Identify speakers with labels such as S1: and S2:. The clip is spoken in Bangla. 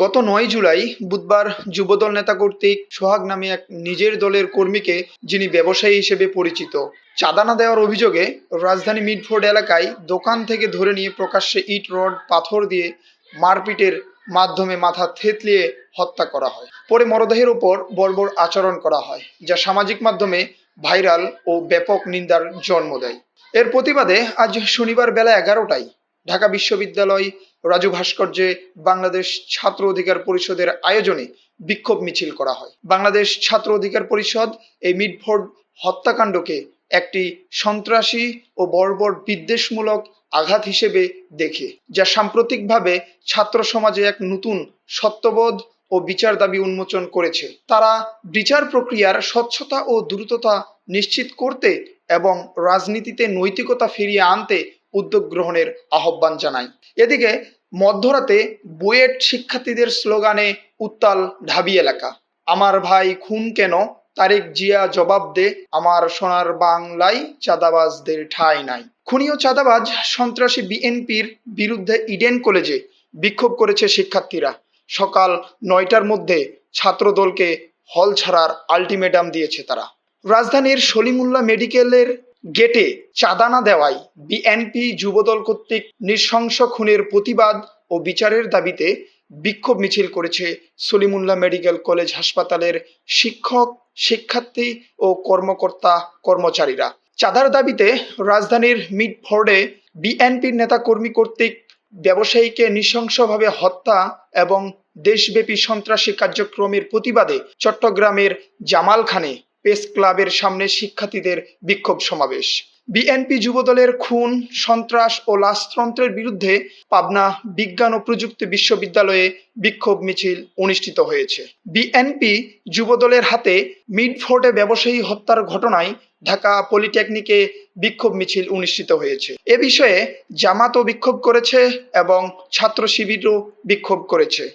S1: গত নয় জুলাই বুধবার যুবদল নেতা কর্তৃক সোহাগ নামে এক নিজের দলের কর্মীকে যিনি ব্যবসায়ী হিসেবে পরিচিত চাঁদা না দেওয়ার অভিযোগে রাজধানী মিডফোর্ড এলাকায় দোকান থেকে ধরে নিয়ে প্রকাশ্যে ইট, রড, পাথর দিয়ে মারপিটের মাধ্যমে মাথা থেতলিয়ে হত্যা করা হয়। পরে মরদেহের ওপর বর্বর আচরণ করা হয়, যা সামাজিক মাধ্যমে ভাইরাল ও ব্যাপক নিন্দার জন্ম দেয়। এর প্রতিবাদে আজ শনিবার বেলা এগারোটায় ঢাকা বিশ্ববিদ্যালয় রাজু ভাস্কর্যে বাংলাদেশ ছাত্র অধিকার পরিষদের আয়োজনে বিক্ষোভ মিছিল করা হয়। বাংলাদেশ ছাত্র অধিকার পরিষদ এই মিডফোর্ড হত্যাকাণ্ডকে একটি সন্ত্রাসী ও বর্বর বিদ্বেষমূলক আঘাত হিসেবে দেখে, যা সাম্প্রতিকভাবে ছাত্র সমাজে এক নতুন সত্যবোধ ও বিচার দাবি উন্মোচন করেছে। তারা বিচার প্রক্রিয়ার স্বচ্ছতা ও দ্রুততা নিশ্চিত করতে এবং রাজনীতিতে নৈতিকতা ফিরিয়ে আনতে উদ্যোগ গ্রহণের আহ্বান জানায়। এদিকে, মধ্যরাতে বুয়েট শিক্ষার্থীদের স্লোগানে উত্তাল ঢাবি এলাকা। আমার ভাই খুন কেন? তারেক জিয়া জবাব দে। আমার সোনার বাংলায় চাঁদাবাজদের ঠাঁই নাই। খুনীয় চাঁদাবাজ সন্ত্রাসী বিএনপির বিরুদ্ধে ইডেন কলেজে বিক্ষোভ করেছে শিক্ষার্থীরা। সকাল নয়টার মধ্যে ছাত্রদলকে হল ছাড়ার আলটিমেটাম দিয়েছে তারা। রাজধানীর সলিমুল্লাহ মেডিকেলের গেটে চাঁদা না দেওয়ায় বিএনপি যুবদল কর্তৃক নৃশংস খুনের প্রতিবাদ ও বিচারের দাবিতে বিক্ষোভ মিছিল করেছে সলিমুল্লাহ মেডিকেল কলেজ হাসপাতালের শিক্ষক, শিক্ষার্থী ও কর্মকর্তা কর্মচারীরা। চাঁদার দাবিতে রাজধানীর মিডফোর্ডে বিএনপির নেতাকর্মী কর্তৃক ব্যবসায়ীকে নৃশংসভাবে হত্যা এবং দেশব্যাপী সন্ত্রাসী কার্যক্রমের প্রতিবাদে চট্টগ্রামের জামালখানে প্রেস ক্লাবের সামনে শিক্ষার্থীদের বিক্ষোভ সমাবেশ। বিএনপি যুবদলের খুন, সন্ত্রাস ও লাশতন্ত্রের বিরুদ্ধে পাবনা বিজ্ঞান ও প্রযুক্তি বিশ্ববিদ্যালয়ে বিক্ষোভ মিছিল অনুষ্ঠিত হয়েছে। বিএনপি যুবদলের হাতে মিডফোর্ডে ব্যবসায়ী হত্যার ঘটনায় ঢাকা পলিটেকনিকে বিক্ষোভ মিছিল অনুষ্ঠিত হয়েছে। এ বিষয়ে জামাতও বিক্ষোভ করেছে এবং ছাত্র শিবিরও বিক্ষোভ করেছে।